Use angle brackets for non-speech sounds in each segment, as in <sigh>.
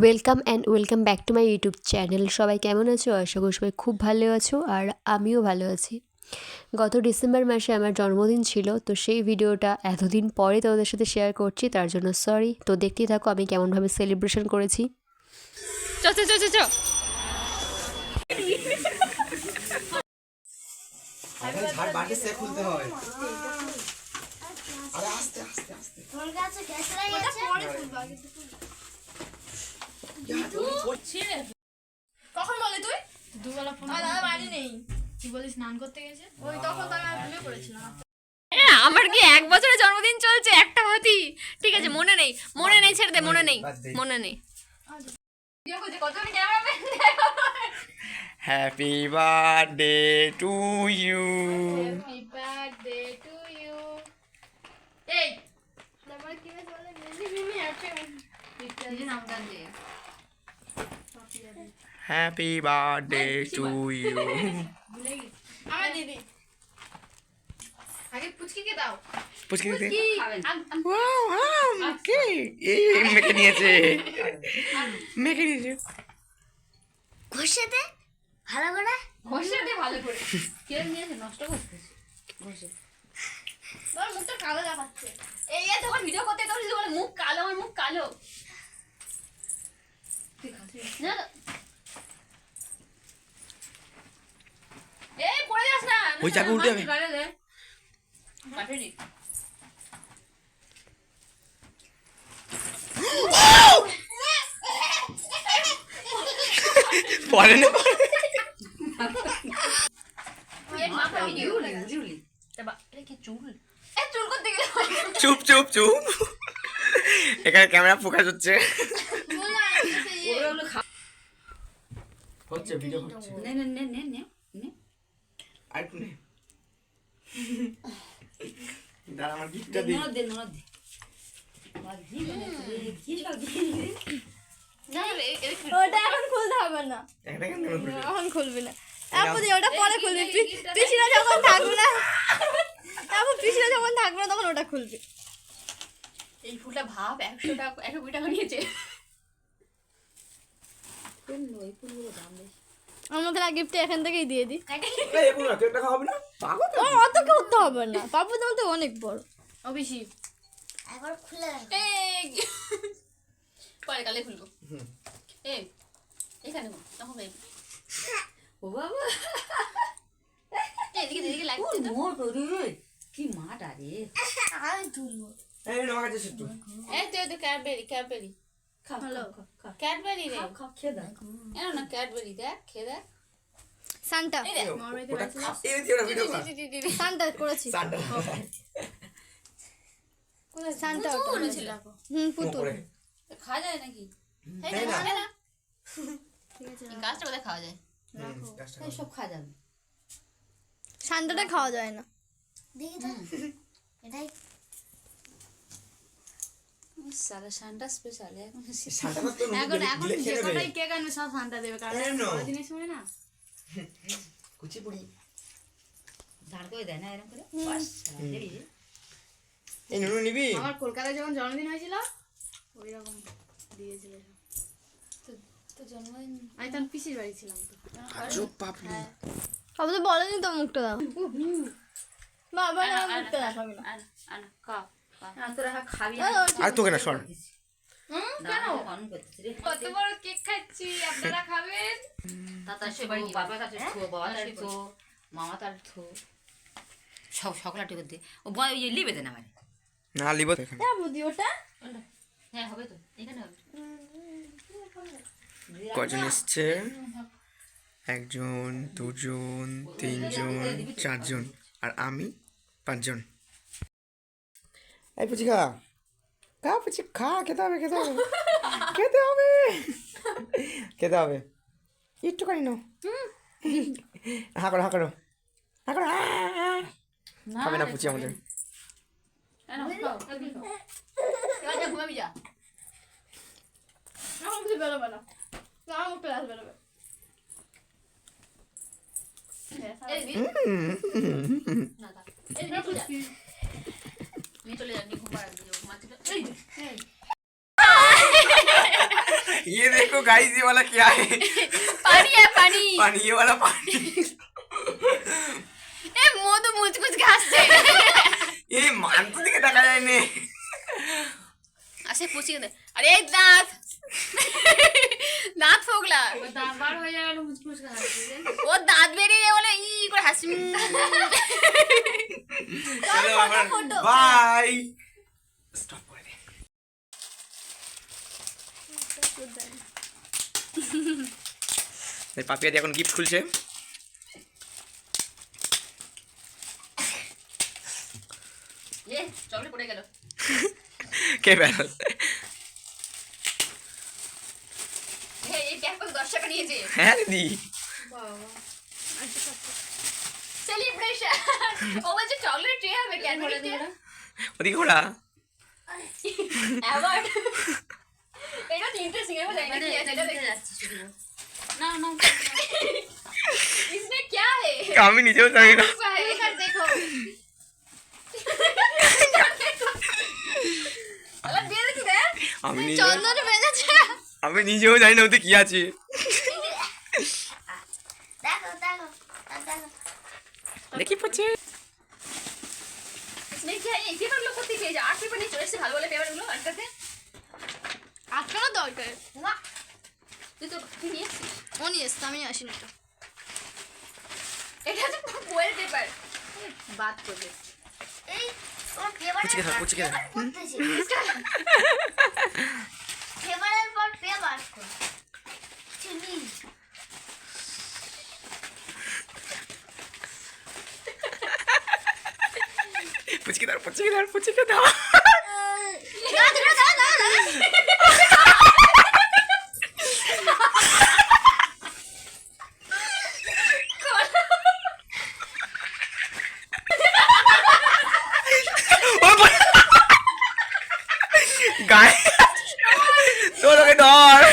Welcome and welcome back to my YouTube channel সবাই কেমন আছো? আশা করি সবাই খুব ভালো আছো আর আমিও ভালো আছি। গত ডিসেম্বর মাসে আমার জন্মদিন ছিল তো সেই ভিডিওটা এতদিন পরে তোমাদের সাথে শেয়ার করছি তার জন্য সরি তো দেখতেই থাকো আমি কেমনভাবে সেলিব্রেশন করেছি। চ চ চ চ খুলতে হবে আরে আস্তে আস্তে আস্তে। কখন বলে তুই? দুবেলা ফোন দাদা বাড়ি নেই। কি বলিস স্নান করতে গেছে? ওই তখন তো আমি ভুলে পড়েছিলাম। হ্যাঁ, আমার কি এক বছরের জন্মদিন চলছে? একটা হাতি ঠিক আছে মনে নেই মনে নেই ছেড়ে দে মনে নেই মনে নেই। Happy birthday to you happy birthday to you এই তারপরে কি বলে মিমি হ্যাপি দিয়ে হ্যাপি বার্থডে টু ইউ আমার দিদি। আগে পুচকিকে দাও। পুচকি দিতে ওয়াও ওয়াও কে? এই মেখে নিয়েছে। মেখে নিয়েছে। ঘষে দে ভালো করে। কে নিয়েছে? নষ্ট করতেছে ঘষে। তোর মুখটা কালো দেখাচ্ছে। এই তখন ভিডিও করতে তখন মুখ কালো আমার মুখ কালো। না এই পড়ে যাস না। ওই চাবি উল্টে যাবে। পরে না চুপ চুপ চুপ। এখানে ক্যামেরা ফোকাস হচ্ছে। হচ্ছে ভিডিও হচ্ছে আর নে দাঁড়া আমার গিফটটা দিই না রে এটা কি ওটা এখন খুলতে হবে না একটা কেন নেবে এখন খুলবি না তারপর দিয়ে ওটা পরে খুলবি পিসিরা যখন থাকবে না তারপর পিসিরা যখন থাকবে না তখন ওটা খুলবি এই ফুলটা ভাব একশো টাকা একশো কুড়ি টাকা নিয়েছে আমাদের এখান থেকেই দিয়ে দিই এই এগুলো না কেকটা খাওয়াবি না? পাগল ও অত করতে হবে না। পাপু তোমার তো অনেক বড়। অবিশি এই। পরে কালে খুলবো। এই এখানে তখন ও বাবা। এদিকে এদিকে লাগছে তো। মোট রে কি মাটা রে এই আমার কাছে এই তো এই তো ক্যাডবেরি ক্যাডবেরি ক্যাডবেরি রে। খা, খা, খেয়ে দেখ। এনো না ক্যাডবেরি দেখ খেয়ে দেখ। সান্টা ওটা খা- এই যে ওটা ভিডিও কর সান্টা করেছি। সান্টা পুতুল হুম পুতুল। খাওয়া যায় নাকি? গাছটা খাওয়া যায়? সব যাবে। সান্টাটা খাওয়া যায় না। সারা সানটা স্পেশাল এখন এখন এখন যে কটাই কেক আনবে সব সান্টা দেবে কারণ এই নাও। বড় জিনিস ধার করে দেয় না এরকম করে বাস, সারা দেরি যে। এই নুনু নিবি আমার কলকাতায় যখন জন্মদিন হয়েছিল ওই রকম দিয়েছিল তো জন্মদিন আমি তখন পিসির বাড়ি ছিলাম তো আজব বলেনি তো মুখটা দাও বাবা মুখটা দেখাবি না আনা। আর তোরা হা খাবি। ও, ও, আর তোকে না সর কেন? অন করতেছি। রে কত বড় কেক খাচ্ছি আপনারা খাবেন? তাতা সে বাড়ি বাবা কাছে বাবা তার মামা তার থো সব সকলা টিকে ও বয় ওই লিবে দে না না লিব তো হ্যাঁ বুদ্ধি ওটা। হ্যাঁ হবে তো এখানে হবে। কজন এসছে? একজন দুজন তিনজন চারজন। আর আমি পাঁচজন। এই পুচি খা খা পুচি খা খেতে হবে খেতে হবে খেতে হবে খেতে হবে একটুখানি নাও হা করো হা করো হা করো। খাবে না পুচি আমাদের না নিয়ে চলে যান ঘুম পাড়ান ঘুমাচ্ছিল এই যে, এই। ये देखो गाइस ये वाला क्या है পানি है পানি पानी ये वाला पानी এ মধু মুচকুচ খাচ্ছে ये मानतो दिखे দেখা যায় নে আসে পুচিয়ে দে আরে এই দাঁত ফোগলা হয়ে গেল ও দাঁত বেরিয়ে বলে ই করে হাসি। চলো বাই। স্টপ করে দে। এই পাপিয়াদি এখন গিফট খুলছে। এ চকলেট পড়ে গেল। কে বেরোল এই এই ব্যাগ দশ টাকা নিয়েছে হ্যাঁ দিদি সেলিব্রেশন <laughs> ও বলছে চকলেট ট্রে হবে কেন ওদিকে ঘোড়া অ্যাওয়ার্ড <laughs> এটা তো ইন্টারেস্টিং है बताइए क्या है এটা দেখে যাচ্ছি শুধু না না इसमें क्या है আমি নিজেও জানি না <laughs> इधर देखो আলা দিয়ে দেখি রে আমি নিজেও চন্দন বেজেছে আমি নিজেও জানি না ওতে কি আছে গুলো আটকাতে। আজকালও দরকার। তুই তো তুই নিয়ে এসেছিস? ও নিয়ে এসছে আমি আসি না এটা তো বইয়ের পেপার। বাদ করবে এই <laughs> 부지게 나라 부지게 나라 부지게 나라 나가 들어가 나가 나가 Guys, don't.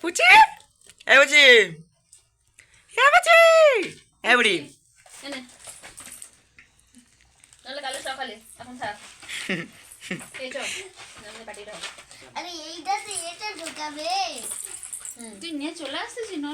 পুচি? এ পুচি। এ পুচি। এ বুড়ি। নাহলে কালো সকালে এখন থাক। এই চল নাহলে পাঠিয়ে দাও। আরে এইটাতে এটা ঢোকাবে। তুই নিয়ে চলে আসতেছিস না